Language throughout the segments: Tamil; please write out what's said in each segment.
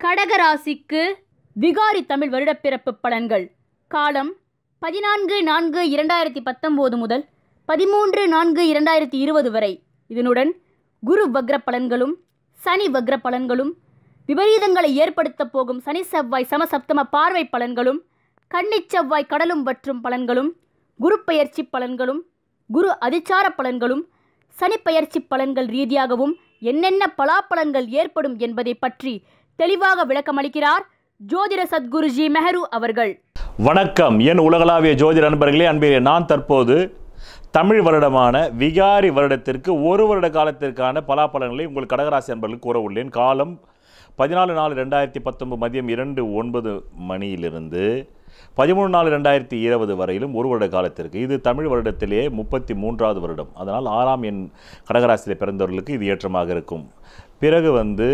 கடகராசிக்கு விகாரி தமிழ் வருடப்பிறப்பு பலன்கள். காலம் பதினான்கு நான்கு இரண்டாயிரத்தி பத்தொம்போது முதல் பதிமூன்று நான்கு இரண்டாயிரத்தி இருபது வரை. இதனுடன் குரு வக்ர பலன்களும் சனி வக்ர பலன்களும் விபரீதங்களை ஏற்படுத்தப் போகும் சனி செவ்வாய் சமசப்தம பார்வை பலன்களும் கன்னிச்செவ்வாய் கடலும் வற்றும் பலன்களும் குரு பெயர்ச்சி பலன்களும் குரு அதிச்சார பலன்களும் சனி பெயர்ச்சி பலன்கள் ரீதியாகவும் என்னென்ன பலாப்பலன்கள் ஏற்படும் என்பதை பற்றி தெளிவாக விளக்கமளிக்கிறார் ஜோதிட சத்குருஜி மெஹரு அவர்கள். வணக்கம். என் உலகளாவிய ஜோதிட நண்பர்களே அன்பிலே நான் தற்போது தமிழ் வருடமான விகாரி வருடத்திற்கு ஒரு வருட காலத்திற்கான பலாபலன்களை உங்கள் கடகராசி அன்பர்களுக்கு கூற உள்ளேன் காலம் பதினாலு நாலு ரெண்டாயிரத்தி பத்தொன்பது மதியம் இரண்டு ஒன்பது மணியிலிருந்து பதிமூணு நாலு ரெண்டாயிரத்தி இருபது வரையிலும் ஒரு வருட காலத்திற்கு. இது தமிழ் வருடத்திலேயே முப்பத்தி மூன்றாவது வருடம். அதனால் ஆறாம் எண் கடகராசியில் பிறந்தவர்களுக்கு இது ஏற்றமாக இருக்கும். பிறகு வந்து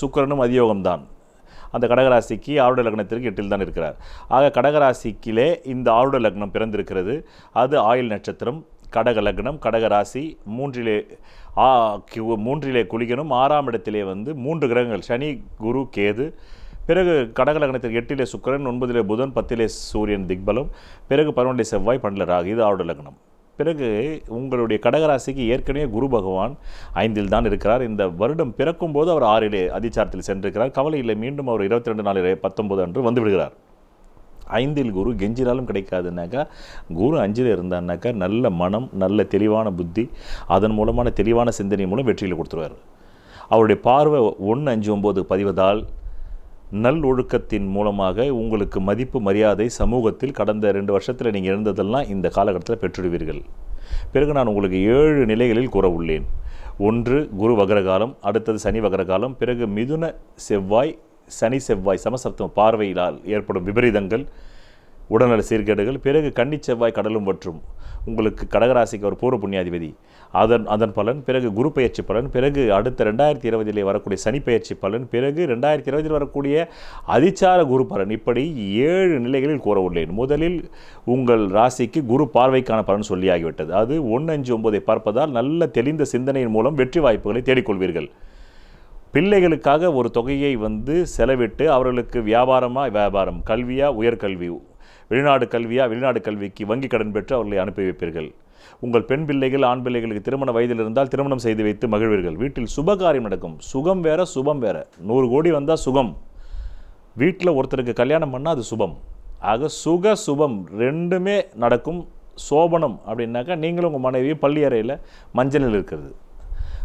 சுக்கிரனும் அதியோகம்தான். அந்த கடகராசிக்கு ஆருட லக்னத்திற்கு எட்டில் தான் இருக்கிறார். ஆக கடகராசிக்கிலே இந்த ஆருட லக்னம் பிறந்திருக்கிறது. அது ஆயுள் நட்சத்திரம் கடக லக்னம் கடகராசி மூன்றிலே ஆ மூன்றிலே குளிக்கணும். ஆறாம் இடத்திலே வந்து மூன்று கிரகங்கள் சனி குரு கேது. பிறகு கடக லக்னத்தில் எட்டிலே சுக்கிரன் ஒன்பதிலே புதன் பத்திலே சூரியன் திக்பலம். பிறகு பன்னிரண்டிலே செவ்வாய் பன்னில் ராகு இது ஆருட லக்னம். பிறகு உங்களுடைய கடகராசிக்கு ஏற்கனவே குரு பகவான் ஐந்தில் தான் இருக்கிறார். இந்த வருடம் பிறக்கும் போது அவர் ஆறிலே அதிச்சாரத்தில் சென்றிருக்கிறார். கவலை இல்லை மீண்டும் அவர் இருபத்தி ரெண்டு நாலு பத்தொன்பது அன்று வந்து விடுகிறார். ஐந்தில் குரு கெஞ்சினாலும் கிடைக்காதுனாக்கா குரு அஞ்சில் இருந்தான்னாக்கா நல்ல மனம் நல்ல தெளிவான புத்தி அதன் மூலமான தெளிவான சிந்தனை மூலம் வெற்றியில் கொடுத்துருவார். அவருடைய பார்வை ஒன்று அஞ்சு ஒம்பது பதிவதால் நல் ஒழுக்கத்தின் மூலமாக உங்களுக்கு மதிப்பு மரியாதை சமூகத்தில் கடந்த ரெண்டு வருஷத்தில் நீங்கள் இருந்ததெல்லாம் இந்த காலகட்டத்தில் பெற்றுடுவீர்கள். பிறகு நான் உங்களுக்கு ஏழு நிலைகளில் கூற உள்ளேன். ஒன்று குரு வகரகாலம் அடுத்தது சனி வகரகாலம் பிறகு மிதுன செவ்வாய் சனி செவ்வாய் சமசப்தம பார்வையினால் ஏற்படும் விபரீதங்கள் உடல்நல சீர்கேடுகள் பிறகு கன்னிச் செவ்வாய் கடலும் வற்றும் உங்களுக்கு கடகராசிக்கு ஒரு பூர்வ புண்ணியாதிபதி. அதன் அதன் பலன் பிறகு குரு பயிற்சி பலன் பிறகு அடுத்த ரெண்டாயிரத்தி இருபதிலே வரக்கூடிய சனி பயிற்சி பலன் பிறகு ரெண்டாயிரத்தி இருபதில் வரக்கூடிய அதிச்சார குரு பலன். இப்படி ஏழு நிலைகளில் கூற உள்ளேன். முதலில் உங்கள் ராசிக்கு குரு பார்வைக்கான பலன் சொல்லியாகிவிட்டது. அது ஒன்று அஞ்சு ஒன்பதை பார்ப்பதால் நல்ல தெளிந்த சிந்தனையின் மூலம் வெற்றி வாய்ப்புகளை தேடிக்கொள்வீர்கள். பிள்ளைகளுக்காக ஒரு தொகையை வந்து செலவிட்டு அவர்களுக்கு வியாபாரமாக வியாபாரம் கல்வியாக உயர்கல்வி வெளிநாடு கல்வியா வெளிநாடு கல்விக்கு வங்கி கடன் பெற்று அவர்களை அனுப்பி வைப்பீர்கள். உங்கள் பெண் பிள்ளைகள் ஆண் பிள்ளைகளுக்கு திருமண வயதில் இருந்தால் திருமணம் செய்து வைத்து மகிழ்வீர்கள். வீட்டில் சுபகாரியம் நடக்கும். சுகம் வேற சுபம் வேற. நூறு கோடி வந்தால் சுகம். வீட்டில் ஒருத்தருக்கு கல்யாணம் பண்ணால் அது சுபம். ஆக சுக சுபம் ரெண்டுமே நடக்கும். சோபனம் அப்படின்னாக்கா நீங்களும் உங்கள் மனைவி பள்ளி அறையில் மஞ்சளில் இருக்கிறது.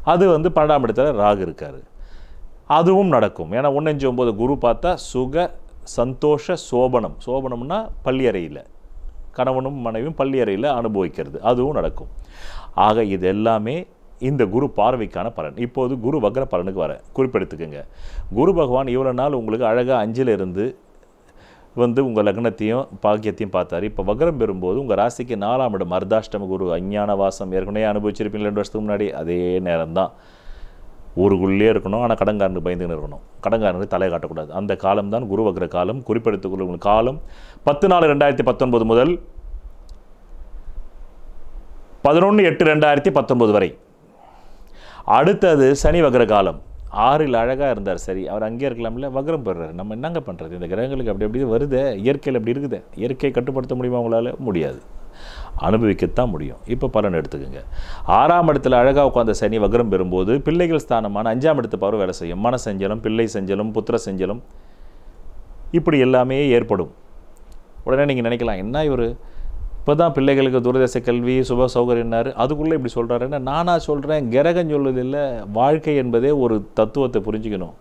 அது வந்து பன்னெண்டாம் இடத்துல ராகு இருக்காரு. அதுவும் நடக்கும். ஏன்னா ஒன்னஞ்சு ஒம்பது குரு பார்த்தா சுக சந்தோஷ சோபனம். சோபனம்னா பள்ளியறையில். கணவனும் மனைவியும் பள்ளியறையில் அனுபவிக்கிறது. அதுவும் நடக்கும். ஆக இது எல்லாமே இந்த குரு பார்வைக்கான பலன். இப்போது குரு வக்ர பலனுக்கு வர குறிப்பெடுத்துக்கோங்க. குரு பகவான் இவ்வளோ நாள் உங்களுக்கு அழகாக அஞ்சில் இருந்து வந்து உங்கள் லக்னத்தையும் பாக்கியத்தையும் பார்த்தாரு. இப்போ வக்ரம் பெறும்போது உங்கள் ராசிக்கு நாலாம் இடம் அர்தாஷ்டம குரு அஞ்ஞான வாசம் ஏற்கனவே அனுபவிச்சிருப்பீங்க ரெண்டு வருஷத்துக்கு முன்னாடி. அதே நேரம்தான். ஊருக்குள்ளே இருக்கணும் ஆனால் கடங்காரனுக்கு பயந்துன்னு இருக்கணும். கடங்காரனுக்கு தலை காட்டக்கூடாது. அந்த காலம் தான் குருவக்ர காலம். குறிப்பிடத்துக்குள்ள காலம் பத்து நாலு ரெண்டாயிரத்தி பத்தொன்பது முதல் பதினொன்று எட்டு ரெண்டாயிரத்தி பத்தொன்பது வரை. அடுத்தது சனி வக்ர காலம். ஆறில் அழகாக இருந்தார். சரி அவர் அங்கேயே இருக்கலாம்ல வக்ரம் பெறுறாரு நம்ம என்னங்க பண்ணுறது இந்த கிரகங்களுக்கு அப்படி அப்படி வருது? இயற்கையில் அப்படி இருக்குது? இயற்கையை கட்டுப்படுத்த முடியுமா உங்களால்? முடியாது. அனுபவிக்கத்தான் முடியும். இப்போ பலன் எடுத்துக்கோங்க. ஆறாம் இடத்துல அழகாக உட்காந்த சனி வக்ரம் பெறும்போது பிள்ளைகள் ஸ்தானமான அஞ்சாம் இடத்து பார்வை வேலை செய்யும். மன செஞ்சலும் பிள்ளை செஞ்சலும் புத்திர செஞ்சலும் இப்படி எல்லாமே ஏற்படும். உடனே நீங்கள் நினைக்கலாம் என்ன இவர்? இப்போ தான் பிள்ளைகளுக்கு தூரதேச கல்வி சுப சௌகரியம்னாரு. அதுக்குள்ளே இப்படி சொல்கிறாருன்னா நானாக சொல்கிறேன் கிரகம் சொல்லுதில்லை வாழ்க்கை என்பதே ஒரு தத்துவத்தை புரிஞ்சுக்கணும்.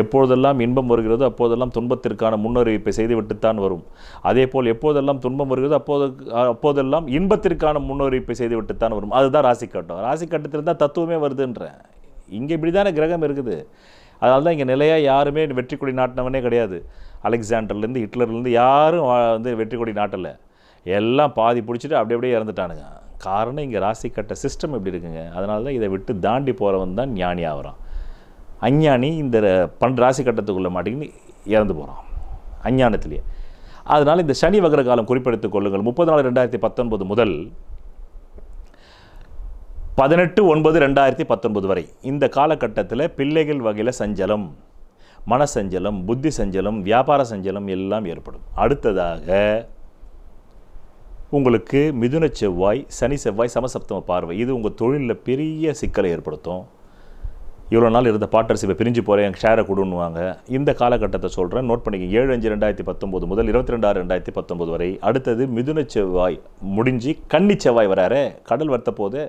எப்பொழுதெல்லாம் இன்பம் வருகிறதோ அப்போதெல்லாம் துன்பத்திற்கான முன்னறிவிப்பை செய்துவிட்டுத்தான் வரும். அதே போல் எப்போதெல்லாம் துன்பம் வருகிறதோ அப்போது அப்போதெல்லாம் இன்பத்திற்கான முன்னறிவிப்பை செய்துவிட்டுத்தான் வரும். அதுதான் ராசிக்கட்டம். ராசிக்கட்டத்தில் தான் தத்துவமே வருதுன்றேன் இங்கே இப்படி தானே கிரகம் இருக்குது. அதனால தான் இங்கே நிலையாக யாருமே வெற்றி கொடி நாட்டினவனே கிடையாது. அலெக்சாண்டர்லேருந்து ஹிட்லர்லேருந்து யாரும் வந்து வெற்றி கொடி நாட்டலை. எல்லாம் பாதி பிடிச்சிட்டு அப்படி அப்படியே இறந்துட்டானுங்க. காரணம் இங்கே ராசி கட்ட சிஸ்டம் எப்படி இருக்குங்க. அதனால தான் இதை விட்டு தாண்டி போகிறவன் தான் ஞானி ஆகிறான் அஞ்ஞானி இந்த பன்னெண்டு ராசி கட்டத்துக்குள்ளே மாட்டிக்கின்னு இறந்து போகிறான் அஞ்ஞானத்திலேயே. அதனால் இந்த சனி வகர காலம் குறிப்பெடுத்துக் கொள்ளுங்கள். முப்பது நாலு ரெண்டாயிரத்தி பத்தொன்பது முதல் பதினெட்டு ஒன்பது ரெண்டாயிரத்தி பத்தொன்பது வரை. இந்த காலகட்டத்தில் பிள்ளைகள் வகையில் சஞ்சலம் மன சஞ்சலம் புத்தி சஞ்சலம் வியாபார சஞ்சலம் எல்லாம் ஏற்படும். அடுத்ததாக உங்களுக்கு மிதுன செவ்வாய் சனி செவ்வாய் சமசப்தம பார்வை. இது உங்கள் தொழிலில் பெரிய சிக்கலை ஏற்படுத்தும். இவ்வளோ நாள் இருந்த பார்ட்னர்ஸ் இப்போ பிரிஞ்சு போகிறேன் என் ஷேரை கொடுன்னுவாங்க. இந்த காலகட்டத்தை சொல்கிறேன் நோட் பண்ணிக்க ஏழு அஞ்சு ரெண்டாயிரத்தி பத்தொம்போது முதல் இருபத்தி ரெண்டாறு ரெண்டாயிரத்தி பத்தொம்போது வரை அடுத்தது மிதுன செவ்வாய் முடிஞ்சு கன்னி செவ்வாய் வராரே. கடல் வர்த்த போது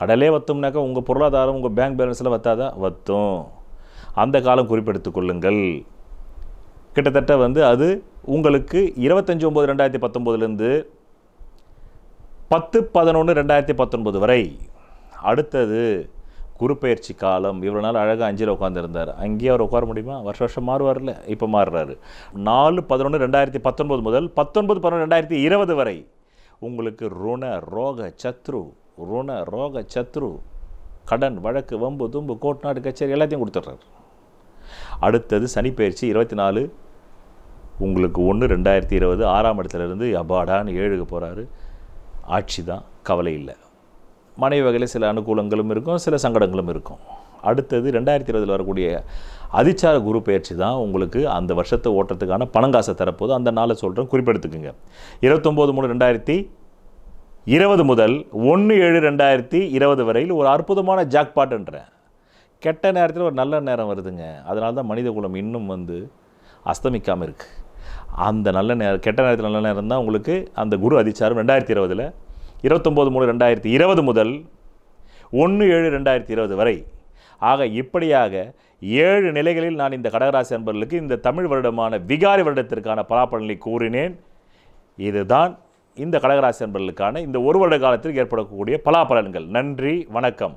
கடலே வத்தோம்னாக்கா உங்கள் பொருளாதாரம் உங்கள் பேங்க் பேலன்ஸில் வத்தாதா? வத்தும். அந்த காலம் குறிப்பெடுத்துக் கொள்ளுங்கள். கிட்டத்தட்ட வந்து அது உங்களுக்கு இருபத்தஞ்சி ஒம்பது ரெண்டாயிரத்தி பத்தொம்போதுலேருந்து பத்து பதினொன்று ரெண்டாயிரத்தி பத்தொன்பது வரை. அடுத்தது குறுப்பெயர்ச்சி காலம் இவ்வளோ நாள் அழகாக அஞ்சில் உட்காந்துருந்தார் அங்கேயே அவர் உட்கார முடியுமா? வருஷ வருஷம் மாறுவார்ல இப்போ மாறுறாரு. நாலு பதினொன்று ரெண்டாயிரத்தி பத்தொன்பது முதல் பத்தொன்பது பதினொன்று ரெண்டாயிரத்தி இருபது வரை உங்களுக்கு ருண ரோக சத்ரு ருண ரோக சத்ரு கடன் வழக்கு வம்பு தும்பு கோட்நாடு கச்சேரி எல்லாத்தையும் கொடுத்துட்றாரு. அடுத்தது சனிப்பெயர்ச்சி இருபத்தி நாலு உங்களுக்கு ஒன்று ரெண்டாயிரத்தி இருபது ஆறாம் இடத்துலேருந்து அபாடான்னு ஏழுக்கு போகிறாரு ஆட்சி தான் கவலை இல்லை. மனைவி வகையில் சில அனுகூலங்களும் இருக்கும் சில சங்கடங்களும் இருக்கும். அடுத்தது ரெண்டாயிரத்தி இருபதில் வரக்கூடிய அதிச்சார குரு பயிற்சி தான் உங்களுக்கு அந்த வருஷத்தை ஓட்டுறதுக்கான பணங்காசை தரப்போது. அந்த நாளை சொல்கிறேன் குறிப்பெடுத்துக்குங்க. இருபத்தொம்போது மூணு ரெண்டாயிரத்தி இருபது முதல் ஒன்று ஏழு ரெண்டாயிரத்தி இருபது வரையில் ஒரு அற்புதமான ஜாக்பாட்டுன்றேன். கெட்ட நேரத்தில் ஒரு நல்ல நேரம் வருதுங்க. அதனால தான் மனித குலம் இன்னும் வந்து அஸ்தமிக்காமல் இருக்குது அந்த நல்ல நேரம் கெட்ட நேரத்தில் நல்ல நேரம் தான் உங்களுக்கு அந்த குரு அதிச்சாரம் ரெண்டாயிரத்தி இருபதில் இருபத்தொம்போது மூணு ரெண்டாயிரத்தி இருபது முதல் ஒன்று ஏழு ரெண்டாயிரத்தி இருபது வரை. ஆக இப்படியாக ஏழு நிலைகளில் நான் இந்த கடகராசி அன்பர்களுக்கு இந்த தமிழ் வருடமான விகாரி வருடத்திற்கான பலாப்பலனை கூறினேன். இதுதான் இந்த கடகராசி அன்பர்களுக்கான இந்த ஒரு வருட காலத்தில் ஏற்படக்கூடிய பலாபலன்கள். நன்றி வணக்கம்.